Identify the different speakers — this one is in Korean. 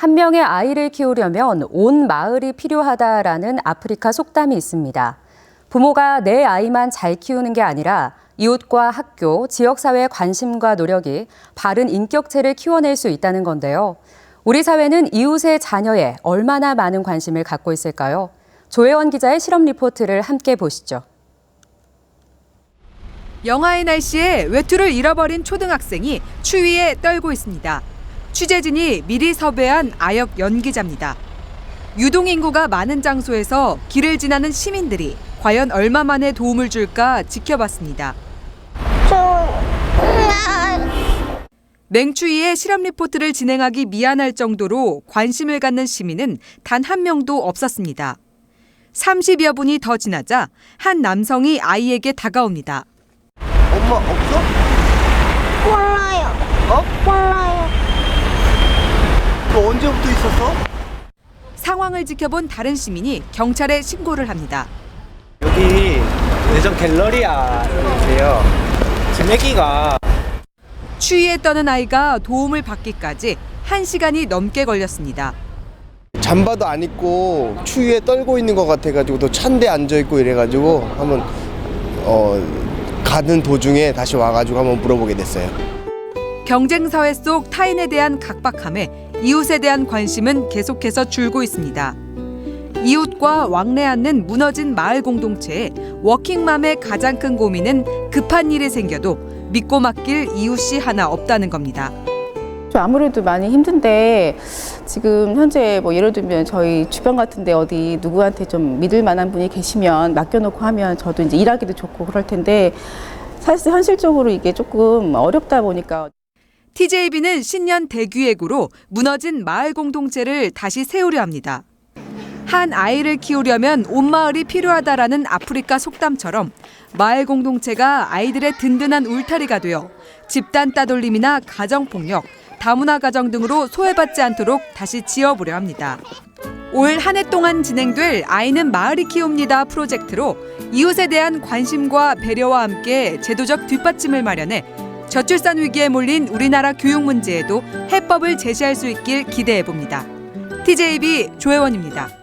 Speaker 1: 한 명의 아이를 키우려면 온 마을이 필요하다라는 아프리카 속담이 있습니다. 부모가 내 아이만 잘 키우는 게 아니라 이웃과 학교, 지역사회의 관심과 노력이 바른 인격체를 키워낼 수 있다는 건데요. 우리 사회는 이웃의 자녀에 얼마나 많은 관심을 갖고 있을까요? 조혜원 기자의 실험 리포트를 함께 보시죠.
Speaker 2: 영하의 날씨에 외투를 잃어버린 초등학생이 추위에 떨고 있습니다. 취재진이 미리 섭외한 아역 연기자입니다. 유동 인구가 많은 장소에서 길을 지나는 시민들이 과연 얼마 만에 도움을 줄까 지켜봤습니다. 맹추위에 실험 리포트를 진행하기 미안할 정도로 관심을 갖는 시민은 단 한 명도 없었습니다. 30여 분이 더 지나자 한 남성이 아이에게 다가옵니다.
Speaker 3: 엄마 없어?
Speaker 4: 몰라요.
Speaker 3: 어?
Speaker 4: 몰라요.
Speaker 3: 너 언제부터 있었어?
Speaker 2: 상황을 지켜본 다른 시민이 경찰에 신고를 합니다.
Speaker 5: 여기 대전 갤러리아인데요. 지금 애기가
Speaker 2: 추위에 떠는 아이가 도움을 받기까지 1시간이 넘게 걸렸습니다.
Speaker 3: 잠바도 안 입고 추위에 떨고 있는 것 같아가지고 또 찬데 앉아 있고 이래가지고 한번 어 가는 도중에 다시 와가지고 한번 물어보게 됐어요.
Speaker 2: 경쟁 사회 속 타인에 대한 각박함에 이웃에 대한 관심은 계속해서 줄고 있습니다. 이웃과 왕래 않는 무너진 마을 공동체에 워킹맘의 가장 큰 고민은 급한 일이 생겨도 믿고 맡길 이웃이 하나 없다는 겁니다.
Speaker 6: 좀 아무래도 많이 힘든데 지금 현재 뭐 예를 들면 저희 주변 같은데 어디 누구한테 좀 믿을 만한 분이 계시면 맡겨놓고 하면 저도 이제 일하기도 좋고 그럴 텐데 사실 현실적으로 이게 조금 어렵다 보니까
Speaker 2: TJB는 신년 대기획으로 무너진 마을 공동체를 다시 세우려 합니다. 한 아이를 키우려면 온 마을이 필요하다라는 아프리카 속담처럼 마을 공동체가 아이들의 든든한 울타리가 되어 집단 따돌림이나 가정폭력, 다문화 가정 등으로 소외받지 않도록 다시 지어보려 합니다. 올 한 해 동안 진행될 아이는 마을이 키웁니다 프로젝트로 이웃에 대한 관심과 배려와 함께 제도적 뒷받침을 마련해 저출산 위기에 몰린 우리나라 교육 문제에도 해법을 제시할 수 있길 기대해 봅니다. TJB 조혜원입니다.